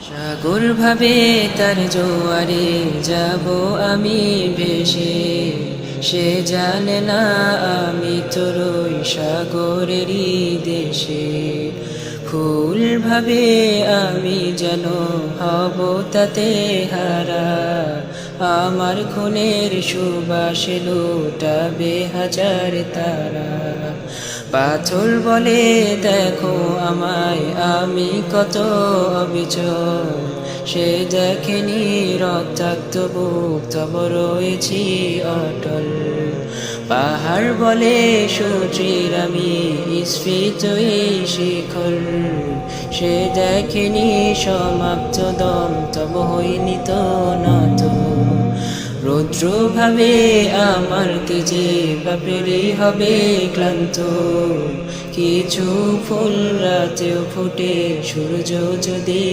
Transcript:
সাগর ভাবে তার জোয়ারে যাব আমি ভেসে। সে জানে না আমি তোর ওই সাগরেরই দেশে। ফুল ভাবে আমি যেন হব তাতে হারা। আমার খুনের সুবাসে লুটাবে হাজার তারা। পাথর বলে, দেখো আমায়, আমি কত অবিচল। সে দেখেনি রক্তাক্ত বুক, তব রয়েছি অটল। পাহাড় বলে, সূর্যের আমি স্ফীত এই শিখর। সে দেখেনি সমাপ্ত দম, তব হইনি তো ভাবে আমার তেজে বাপেরে হবে ক্লান্ত। কিছু ফুল রাতেও ফুটে সূর্য যদি